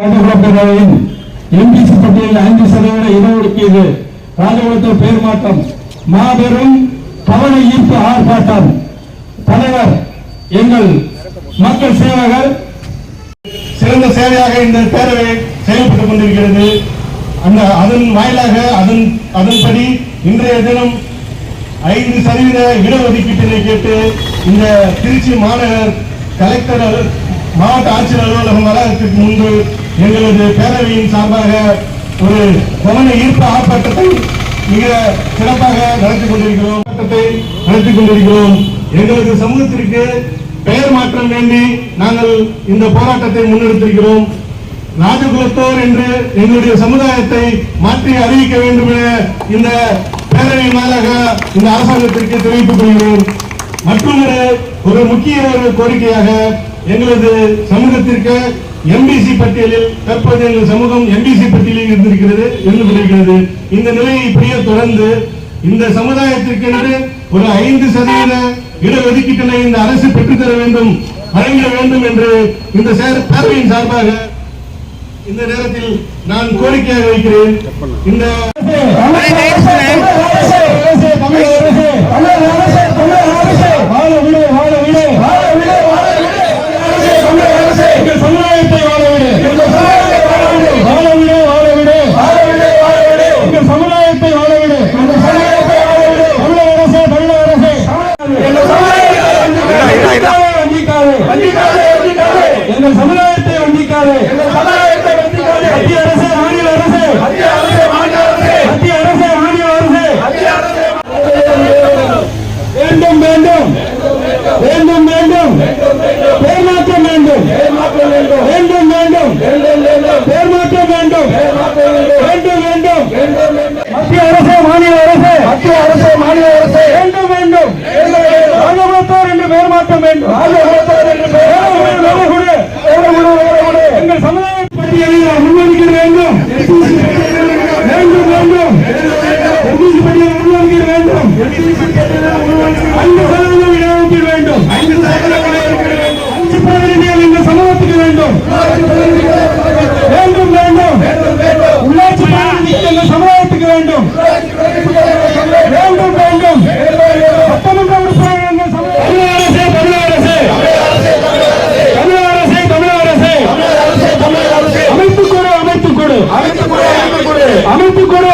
ராஜகுலப்பேரவையின் MBC பட்டியலில் ஐந்து சதவீத இடஒதுக்கீடு ராஜகுலத்தில் பெயர் மாற்றம் மாபெரும் கவன ஈர்ப்பு ஆர்ப்பாட்டம். தலைவர் எங்கள் மக்கள் சேவகர். சிறந்த சேவையாக இந்த பேரவை செயல்பட்டுக் கொண்டிருக்கிறது. அந்த அதன் வாயிலாக அதன் அதன்படி இன்றைய தினம் ஐந்து சதவீத இடஒதுக்கீட்டினை கேட்டு இந்த திருச்சி மாநகர் கலெக்டர் மாவட்ட ஆட்சியர் அலுவலகம் வளாகத்திற்கு முன்பு எங்களது பேரவையின் சார்பாக ஒரு கவன ஈர்ப்பு ஆர்ப்பாட்டத்தை மிக சிறப்பாக நடத்தி கொண்டிருக்கிறோம். ஆர்ப்பாட்டத்தை நடத்தி கொண்டிருக்கிறோம். எங்களது சமூகத்திற்கு பெயர் மாற்றம் வேண்டி நாங்கள் இந்த போராட்டத்தை முன்னெடுத்திருக்கிறோம். ராஜகுலத்தோர் என்று எங்களுடைய சமுதாயத்தை மாற்றி அறிவிக்க வேண்டும் என இந்த பேரவையின் மேலாக இந்த அரசாங்கத்திற்கு தெரிவித்துக் கொள்கிறோம். மற்றும் ஒரு முக்கிய ஒரு கோரிக்கையாக எங்களது சமூகத்திற்கு எம்பிசி பட்டியலில் தற்போது எங்கள் சமூகம் எம்பிசி பட்டியலில் இருந்திருக்கிறது இருந்து கொண்டிருக்கிறது இந்த நிலையை இப்படியே தொடர்ந்து இந்த சமுதாயத்திற்கென்று ஒரு ஐந்து சதவீத இடஒதுக்கீட்டினை இந்த அரசு பெற்றுத்தர வேண்டும் வழங்க வேண்டும் என்று இந்த சேர- பேரவையின் சார்பாக இந்த நேரத்தில் நான் கோரிக்கையாக வைக்கிறேன். இந்த எங்கள் சமுதாயத்தை வஞ்சிக்காதே மத்திய அரசே மாநில அரசே. மத்திய அரசே மாநில அரசே. வேண்டும் வேண்டும். வேண்டும் வேண்டும். பேர் மாற்றம் வேண்டும். வேண்டும் வேண்டும். பேர் மாற்றம் வேண்டும். வேண்டும். வேண்டும் மத்திய அரசே மாநில அரசே. மத்திய அரசே மாநில அரசே. வேண்டும் வேண்டும். என்று பெயர் மாற்றம் வேண்டும் வேண்டும் வேண்டும் சட்டமன்ற உறுப்பினர்கள் அமைத்துக் கொடு. அமைத்துக் கொடு அமைத்துக் கொடு. அமைத்துக் கொடு